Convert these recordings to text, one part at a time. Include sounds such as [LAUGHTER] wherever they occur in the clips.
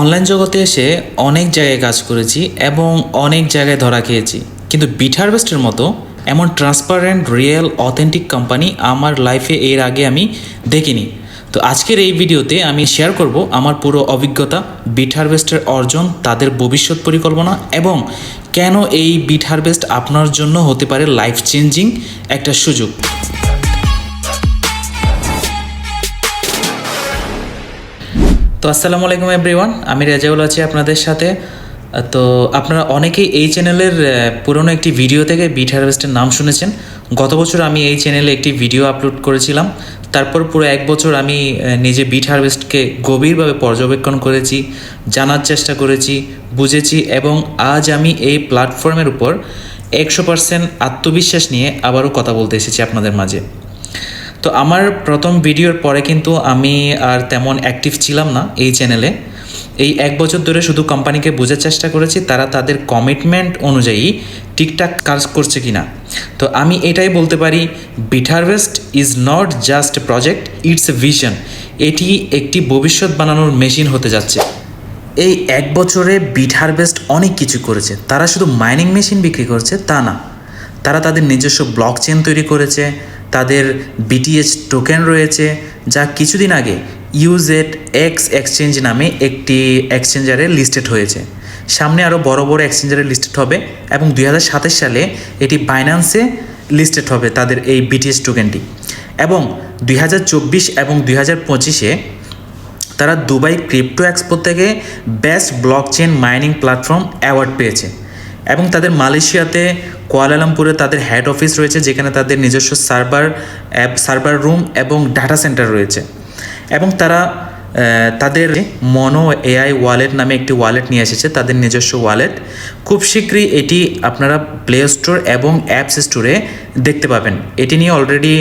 Online জগতে এসে অনেক জায়গায় কাজ করেছি এবং অনেক জায়গায় ধরা খেয়েছি। কিন্তু বিট হারভেস্টের মতো এমন ট্রান্সপারেন্ট রিয়েল অথেন্টিক কোম্পানি আমার লাইফে এর আগে আমি দেখিনি। তো আজকের এই ভিডিওতে আমি শেয়ার করব আমার পুরো অভিজ্ঞতা বিট হারভেস্টের অর্জন, তাদের ভবিষ্যৎ পরিকল্পনা এবং কেন এই বিট হারভেস্ট আপনার জন্য হতে পারে লাইফ চেঞ্জিং একটা সুযোগ। তো আসসালামু আলাইকুম এভরিওয়ান, আমি রেজাউল আছি আপনাদের সাথে। তো আপনারা অনেকেই এই চ্যানেলের পুরনো একটি ভিডিও থেকে বিট হারভেস্টের নাম শুনেছেন। গত বছর আমি এই চ্যানেলে একটি ভিডিও আপলোড করেছিলাম। তারপর পুরো এক বছর আমি নিজে বিট হারভেস্টকে গভীরভাবে পর্যবেক্ষণ করেছি, জানার চেষ্টা করেছি, বুঝেছি এবং আজ আমি এই প্ল্যাটফর্মের উপর একশো পার্সেন্ট আত্মবিশ্বাস নিয়ে আবারও কথা বলতে এসেছি আপনাদের মাঝে। তো আমার প্রথম ভিডিওর পরে কিন্তু আমি আর তেমন অ্যাক্টিভ ছিলাম না এই চ্যানেলে এই এক বছর ধরে শুধু কোম্পানিকে বোঝার চেষ্টা করেছি, তারা তাদের কমিটমেন্ট অনুযায়ী ঠিকঠাক কাজ করছে কি না তো আমি এটাই বলতে পারি bit harvest is not just project it's vision এটি একটি ভবিষ্যৎ বানানোর মেশিন হতে যাচ্ছে। এই এক বছরে বিট হারভেস্ট অনেক কিছু করেছে। তারা শুধু মাইনিং মেশিন বিক্রি করছে, তা না। তারা তাদের নিজস্ব ব্লক চেন তৈরি করেছে তাদের বিটিএস টোকেন রয়েছে, যা কিছুদিন আগে ইউজেড এক্স এক্সচেঞ্জ নামে একটি এক্সচেঞ্জারে লিস্টেড হয়েছে। সামনে আরও বড় বড় এক্সচেঞ্জারে লিস্টেড হবে এবং দুই হাজার সাতাশ সালে এটি বাইন্যান্সে লিস্টেড হবে তাদের এই বিটিএস টোকেনটি এবং দুই চব্বিশ এবং দুই হাজার পঁচিশে তারা দুবাই ক্রিপ্টো এক্সপো থেকে best blockchain mining platform award পেয়েছে। এবং তাদের মালয়েশিয়াতে কোয়ালালামপুরে তাদের হেড অফিস রয়েছে, যেখানে তাদের নিজস্ব সার্ভার অ্যাপ সার্ভার রুম এবং ডাটা সেন্টার রয়েছে। এবং তারা তাদের মনো এআই ওয়ালেট নামে একটি ওয়ালেট নিয়ে এসেছে, তাদের নিজস্ব ওয়ালেট খুব শীঘ্রই এটি আপনারা প্লে স্টোর এবং অ্যাপস স্টোরে দেখতে পাবেন। এটি নিয়ে অলরেডি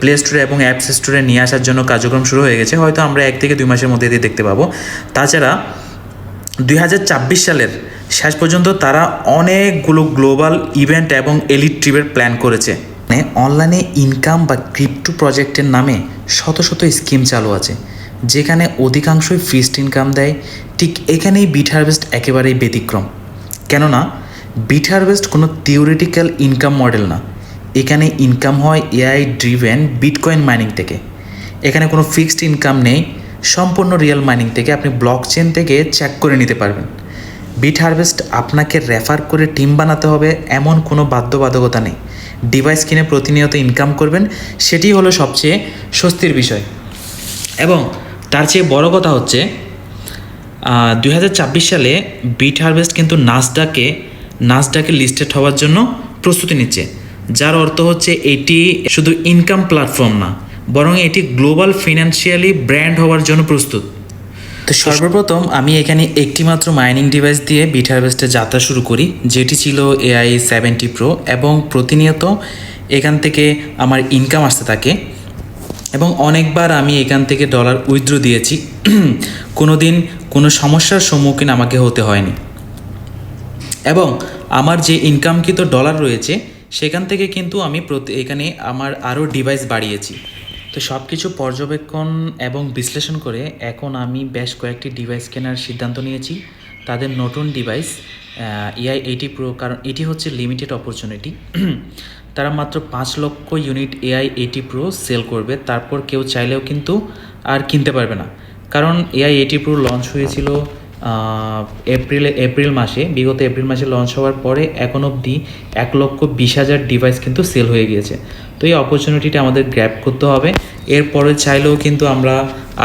প্লে স্টোরে এবং অ্যাপস স্টোরে নিয়ে আসার জন্য কার্যক্রম শুরু হয়ে গেছে। হয়তো আমরা এক থেকে দুই মাসের মধ্যে এটি দেখতে পাবো। তাছাড়া, দুই সালের শেষ পর্যন্ত তারা অনেকগুলো গ্লোবাল ইভেন্ট এবং এলিট ট্রিপের প্ল্যান করেছে। মানে অনলাইনে ইনকাম বা ক্রিপ্টো প্রজেক্টের নামে শত শত স্কিম চালু আছে, যেখানে অধিকাংশই ফিক্সড ইনকাম দেয়। ঠিক এখানেই বিট হারভেস্ট একেবারেই ব্যতিক্রম। কেননা, বিট হারভেস্ট কোনো থিওরিটিক্যাল ইনকাম মডেল না। এখানে ইনকাম হয় এআই ড্রিভেন বিটকয়েন মাইনিং থেকে। এখানে কোনো ফিক্সড ইনকাম নেই, সম্পূর্ণ রিয়েল মাইনিং থেকে আপনি ব্লক চেন থেকে চেক করে নিতে পারবেন। বিট হারভেস্ট আপনাকে রেফার করে টিম বানাতে হবে এমন কোনো বাধ্যবাধকতা নেই। ডিভাইস কিনে প্রতিনিয়ত ইনকাম করবেন, সেটি হলো সবচেয়ে স্বস্তির বিষয়। এবং তার চেয়ে বড় কথা হচ্ছে দুই সালে বিট হারভেস্ট কিন্তু নাসডাকে নাসডাকে লিস্টেড হওয়ার জন্য প্রস্তুতি নিচ্ছে, যার অর্থ হচ্ছে এটি শুধু ইনকাম প্ল্যাটফর্ম না, বরং এটি গ্লোবাল ফিনান্সিয়ালি ব্র্যান্ড হওয়ার জন্য প্রস্তুত। তো সর্বপ্রথম আমি এখানে একটি মাত্র মাইনিং ডিভাইস দিয়ে বিট হারভেস্টে যাত্রা শুরু করি যেটি ছিল এআই সেভেন্টি প্রো এবং প্রতিনিয়ত এখান থেকে আমার ইনকাম আসতে থাকে এবং অনেকবার আমি এখান থেকে ডলার উইথড্র দিয়েছি। [CLEARS THROAT] কোনো দিন কোনো সমস্যার সম্মুখীন আমাকে হতে হয়নি। এবং আমার যে ইনকামকৃত ডলার রয়েছে সেখান থেকে কিন্তু আমি প্রতি এখানে আমার আরও ডিভাইস বাড়িয়েছি। তো সব কিছু পর্যবেক্ষণ এবং বিশ্লেষণ করে এখন আমি বেশ কয়েকটি ডিভাইস কেনার সিদ্ধান্ত নিয়েছি। তাদের নতুন ডিভাইস এআই এইটি প্রো কারণ এটি হচ্ছে লিমিটেড অপরচুনিটি [CLEARS THROAT] তারা মাত্র পাঁচ লক্ষ unit AI eighty pro sell করবে। তারপর কেউ চাইলেও কিন্তু আর কিনতে পারবে না। কারণ এআই এইটি প্রো লঞ্চ হয়েছিল এপ্রিলে, এপ্রিল মাসে, বিগত এপ্রিল মাসে লঞ্চ হওয়ার পরে এখন অবধি এক লক্ষ বিশ হাজার ডিভাইস কিন্তু সেল হয়ে গিয়েছে। তো এই অপরচুনিটিটা আমাদের গ্র্যাব করতে হবে। এরপরে চাইলেও কিন্তু আমরা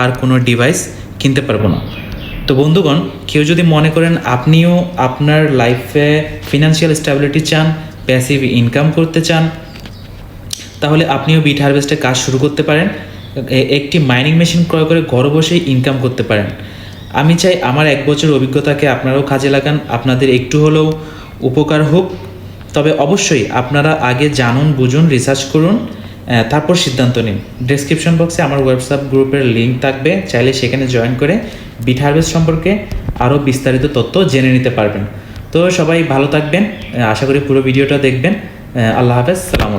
আর কোনো ডিভাইস কিনতে পারব না। তো বন্ধুগণ, কেউ যদি মনে করেন আপনিও আপনার লাইফে ফিনান্সিয়াল স্ট্যাবিলিটি চান প্যাসিভ ইনকাম করতে চান, তাহলে আপনিও বিট হারভেস্টে কাজ শুরু করতে পারেন। একটি মাইনিং মেশিন ক্রয় করে ঘরে বসেই ইনকাম করতে পারেন। আমি চাই আমার এক বছর অভিজ্ঞতাকে আপনারাও কাজে লাগান, আপনাদের একটু হলেও উপকার হোক। তবে অবশ্যই আপনারা আগে জানুন, বুঝুন রিসার্চ করুন তারপর সিদ্ধান্ত নিন। ডেসক্রিপশন বক্সে আমার হোয়াটসঅ্যাপ গ্রুপের লিঙ্ক থাকবে, চাইলে সেখানে জয়েন করে বিট হারভেস্ট সম্পর্কে আরও বিস্তারিত তথ্য জেনে নিতে পারবেন। তো সবাই ভালো থাকবেন আশা করি পুরো ভিডিওটা দেখবেন। আল্লাহ হাফেজ, সালাম